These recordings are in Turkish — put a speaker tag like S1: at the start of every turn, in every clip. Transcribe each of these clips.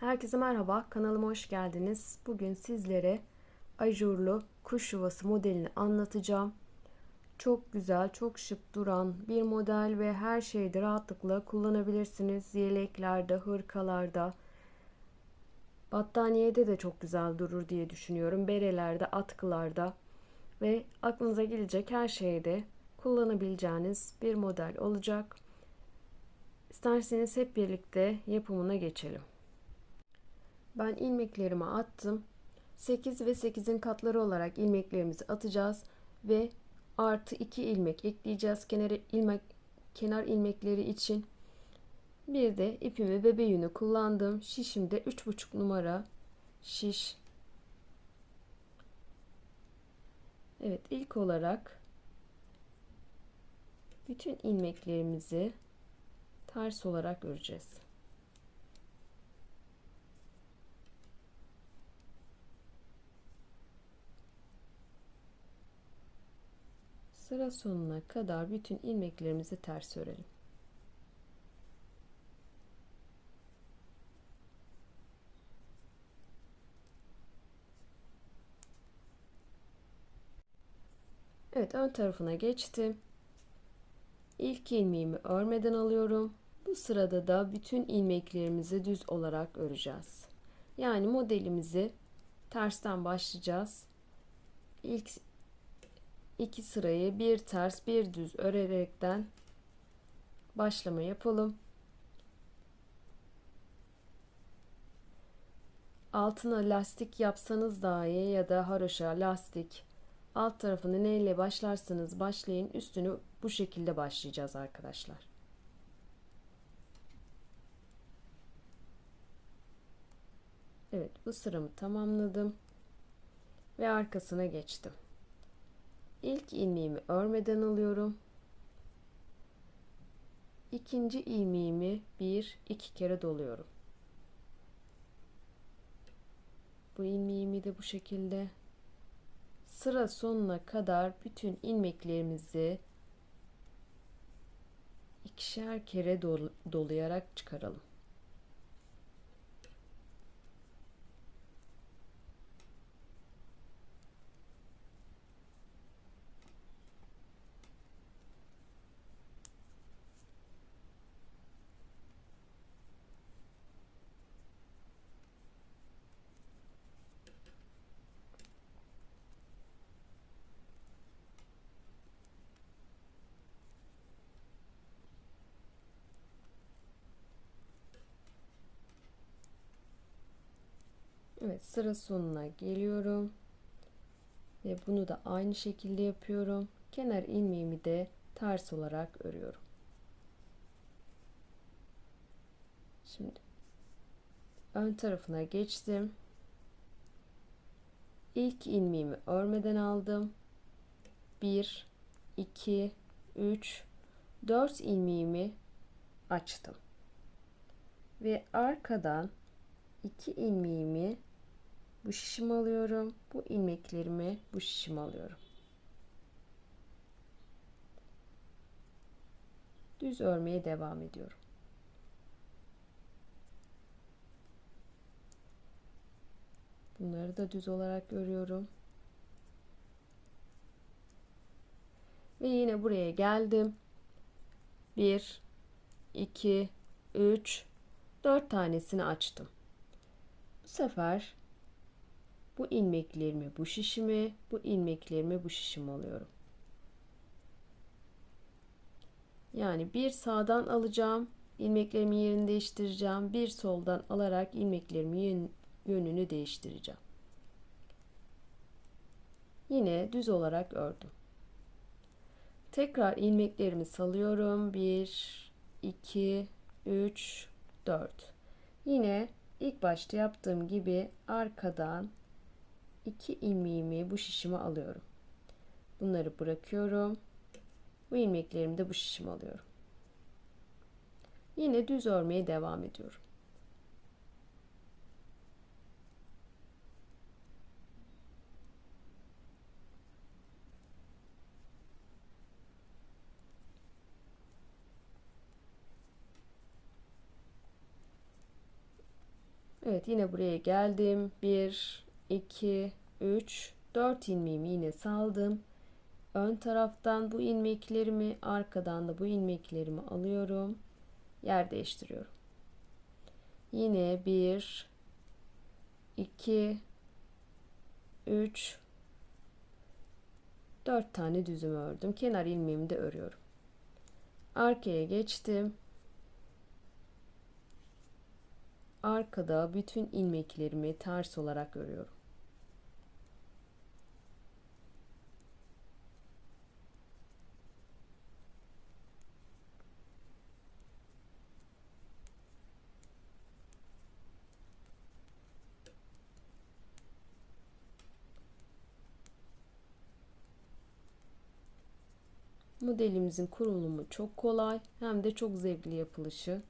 S1: Herkese merhaba, kanalıma hoş geldiniz. Bugün sizlere ajurlu kuş yuvası modelini anlatacağım. Çok güzel, çok şık duran bir model ve her şeyde rahatlıkla kullanabilirsiniz. Yeleklerde, hırkalarda, battaniyede de çok güzel durur diye düşünüyorum. Berelerde, atkılarda ve aklınıza gelecek her şeyde kullanabileceğiniz bir model olacak. İsterseniz hep birlikte yapımına geçelim. Ben ilmeklerimi attım. 8 ve 8'in katları olarak ilmeklerimizi atacağız ve artı 2 ilmek ekleyeceğiz kenar ilmek kenar ilmekleri için. Bir de ipimi bebe yünü kullandım. Şişimde 3,5 numara şiş. Evet ilk olarak bütün ilmeklerimizi ters olarak öreceğiz. Sıra sonuna kadar bütün ilmeklerimizi ters örelim. Evet ön tarafına geçtim. İlk ilmeğimi örmeden alıyorum. Bu sırada da bütün ilmeklerimizi düz olarak öreceğiz. Yani modelimizi tersten başlayacağız. İlk iki sırayı bir ters bir düz örerekten başlama yapalım. Altına lastik yapsanız daha iyi ya da haroşa lastik. Alt tarafını neyle başlarsanız başlayın. Üstünü bu şekilde başlayacağız arkadaşlar. Evet bu sıramı tamamladım. Ve arkasına geçtim. İlk ilmeğimi örmeden alıyorum. İkinci ilmeğimi bir iki kere doluyorum. Bu ilmeğimi de bu şekilde sıra sonuna kadar bütün ilmeklerimizi ikişer kere dolayarak çıkaralım. Evet sıra sonuna geliyorum. Ve bunu da aynı şekilde yapıyorum. Kenar ilmeğimi de ters olarak örüyorum. Şimdi ön tarafına geçtim. İlk ilmeğimi örmeden aldım. 1 2 3 4 ilmeğimi açtım. Ve arkadan 2 ilmeğimi bu şişimi alıyorum. Bu ilmeklerimi bu şişimi alıyorum. Düz örmeye devam ediyorum. Bunları da düz olarak örüyorum. Ve yine buraya geldim. 1 2 3 4 tanesini açtım. Bu sefer bu ilmeklerimi bu şişime, bu ilmeklerimi bu şişime alıyorum. Yani bir sağdan alacağım, ilmeklerimin yerini değiştireceğim. Bir soldan alarak ilmeklerimin yönünü değiştireceğim. Yine düz olarak ördüm. Tekrar ilmeklerimi salıyorum. 1 2 3 4. Yine ilk başta yaptığım gibi arkadan iki ilmeğimi bu şişime alıyorum. Bunları bırakıyorum. Bu ilmeklerimi de bu şişime alıyorum. Yine düz örmeye devam ediyorum. Evet yine buraya geldim. 1, 2, 3, 4 ilmeğimi yine saldım. Ön taraftan bu ilmeklerimi, arkadan da bu ilmeklerimi alıyorum. Yer değiştiriyorum. Yine 1, 2, 3, 4 tane düzüm ördüm. Kenar ilmeğimi de örüyorum. Arkaya geçtim. Arkada bütün ilmeklerimi ters olarak örüyorum. Modelimizin kurulumu çok kolay hem de çok zevkli yapılışı.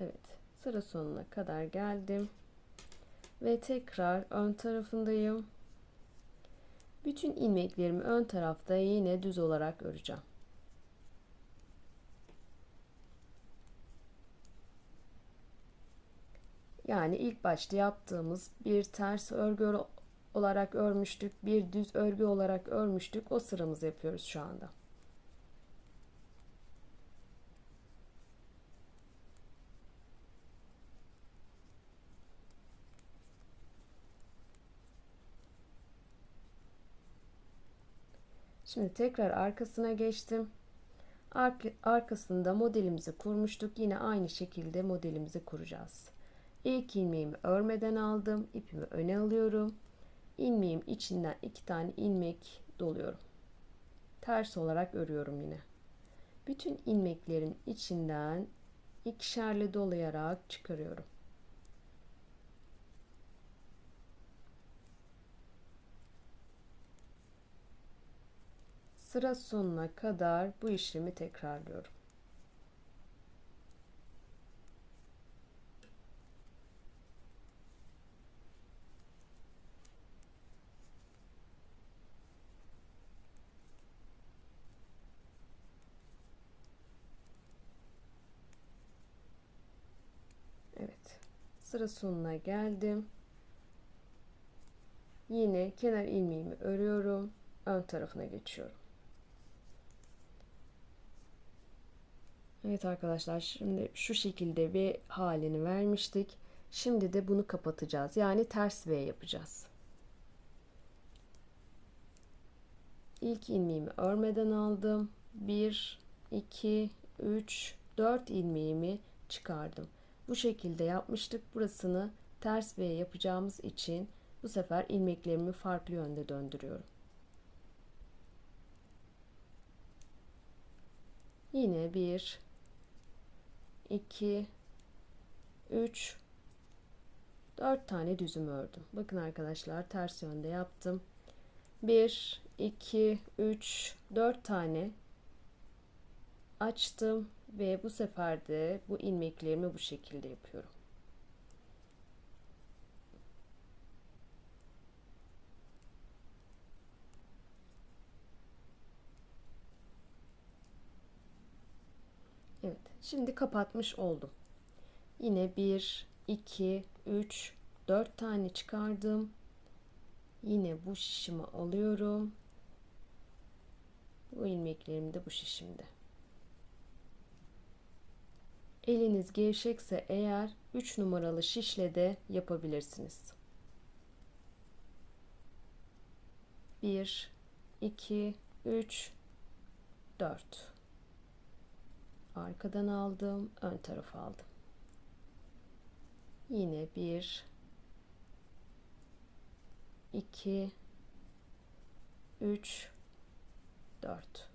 S1: Evet, sıra sonuna kadar geldim. Ve tekrar ön tarafındayım. Bütün ilmeklerimi ön tarafta yine düz olarak öreceğim. Yani ilk başta yaptığımız bir ters örgü olarak örmüştük, bir düz örgü olarak örmüştük. O sıramızı yapıyoruz şu anda. Şimdi tekrar arkasına geçtim. Ark arkasında modelimizi kurmuştuk. Yine aynı şekilde modelimizi kuracağız. İlk ilmeğimi örmeden aldım. ipimi öne alıyorum. İlmeğim içinden iki tane ilmek doluyorum. Ters olarak örüyorum yine. Bütün ilmeklerin içinden ikişerli dolayarak çıkarıyorum. Sıra sonuna kadar bu işlemi tekrarlıyorum. Evet. Sıra sonuna geldim. Yine kenar ilmeğimi örüyorum. Ön tarafına geçiyorum. Evet arkadaşlar şimdi şu şekilde bir halini vermiştik. Şimdi de bunu kapatacağız. Yani ters V yapacağız. İlk ilmeğimi örmeden aldım. 1, 2, 3, 4 ilmeğimi çıkardım. Bu şekilde yapmıştık. Burasını ters V yapacağımız için bu sefer ilmeklerimi farklı yönde döndürüyorum. Yine bir 2 3 4 tane düzüm ördüm. Bakın arkadaşlar ters yönde yaptım. 1 2 3 4 tane açtım ve bu sefer de bu ilmeklerimi bu şekilde yapıyorum. Evet. Şimdi kapatmış oldum. Yine 1, 2, 3, 4 tane çıkardım. Yine bu şişimi alıyorum. Bu ilmeklerim de bu şişimde. Eliniz gevşekse eğer 3 numaralı şişle de yapabilirsiniz. 1 2 3 4 arkadan aldım ön tarafa aldım. Yine bir iki üç dört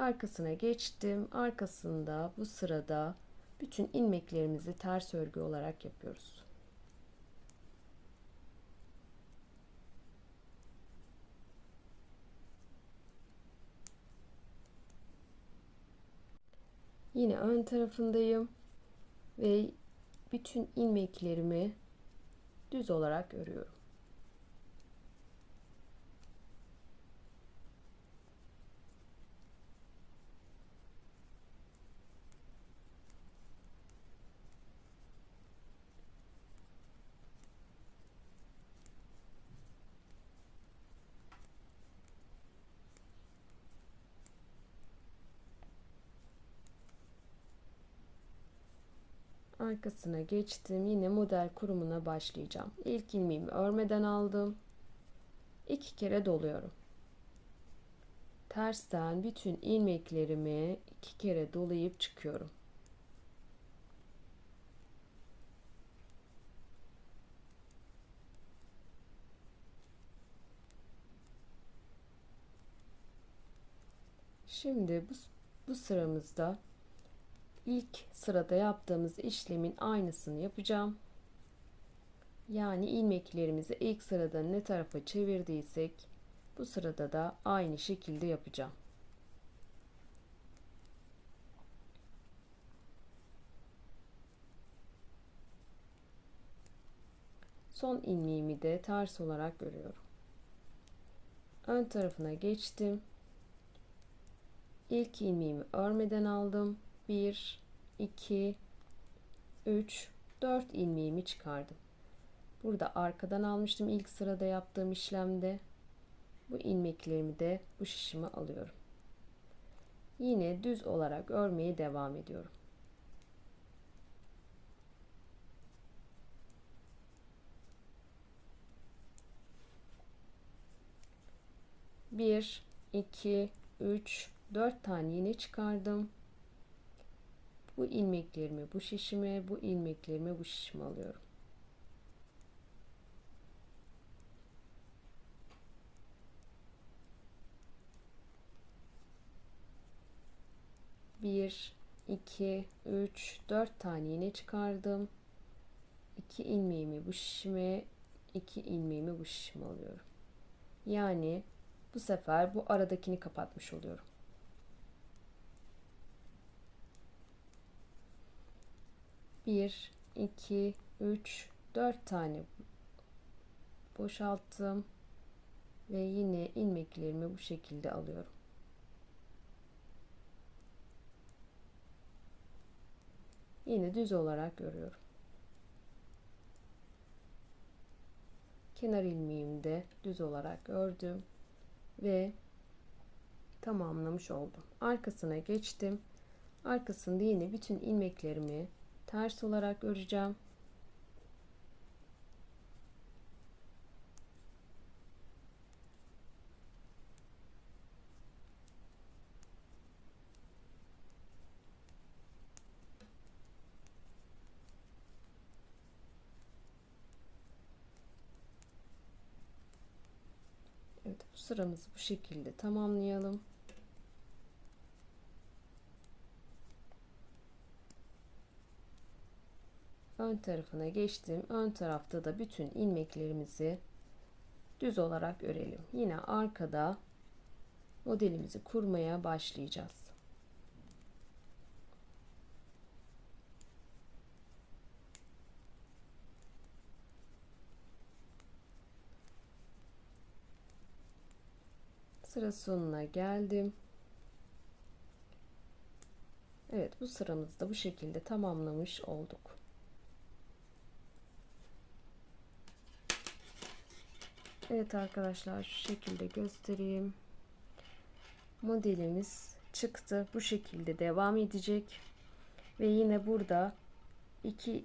S1: arkasına geçtim arkasında bu sırada bütün ilmeklerimizi ters örgü olarak yapıyoruz Yine ön tarafındayım ve bütün ilmeklerimi düz olarak örüyorum. Arkasına geçtim. Yine model kurumuna başlayacağım. İlk ilmeğimi örmeden aldım. İki kere doluyorum. Tersten bütün ilmeklerimi iki kere dolayıp çıkıyorum. Şimdi bu, bu sıramızda ilk sırada yaptığımız işlemin aynısını yapacağım. Yani ilmeklerimizi ilk sırada ne tarafa çevirdiysek bu sırada da aynı şekilde yapacağım. Son ilmeğimi de ters olarak görüyorum. Ön tarafına geçtim. İlk ilmeğimi örmeden aldım. 1 2 3 4 ilmeğimi çıkardım. Burada arkadan almıştım ilk sırada yaptığım işlemde. Bu ilmeklerimi de bu şişime alıyorum. Yine düz olarak örmeye devam ediyorum. Bir, iki, üç, 4 tane iğne çıkardım. Bu ilmeklerimi bu şişime, bu ilmeklerimi bu şişime alıyorum. Bir, iki, üç, dört tane iğne çıkardım. İki ilmeğimi bu şişime, iki ilmeğimi bu şişime alıyorum. Yani bu sefer bu aradakini kapatmış oluyorum. 1 2 3 4 tane boşalttım ve yine ilmeklerimi bu şekilde alıyorum. Yine düz olarak görüyorum. Kenar ilmeğimi de düz olarak ördüm ve tamamlamış oldum. Arkasına geçtim. Arkasında yine bütün ilmeklerimi ters olarak öreceğim. Evet sıramızı bu şekilde tamamlayalım. Ön tarafına geçtim. Ön tarafta da bütün ilmeklerimizi düz olarak örelim. Yine arkada modelimizi kurmaya başlayacağız. Sıra sonuna geldim. Evet bu sıramızda bu şekilde tamamlamış olduk. Evet arkadaşlar şu şekilde göstereyim. Modelimiz çıktı. Bu şekilde devam edecek. Ve yine burada iki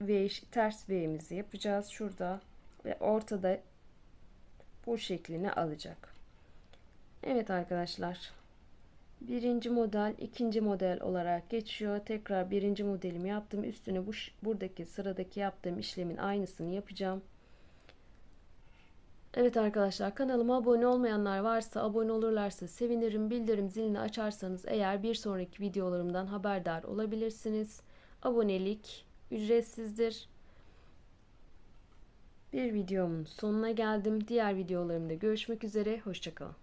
S1: V ters V'mizi yapacağız. Şurada ve ortada bu şeklini alacak. Evet arkadaşlar. Birinci model, ikinci model olarak geçiyor. Tekrar birinci modelimi yaptım. Üstüne bu buradaki sıradaki yaptığım işlemin aynısını yapacağım. Evet arkadaşlar kanalıma abone olmayanlar varsa abone olurlarsa sevinirim. Bildirim zilini açarsanız eğer bir sonraki videolarımdan haberdar olabilirsiniz. Abonelik ücretsizdir. Bir videomun sonuna geldim. Diğer videolarımda görüşmek üzere. Hoşçakalın.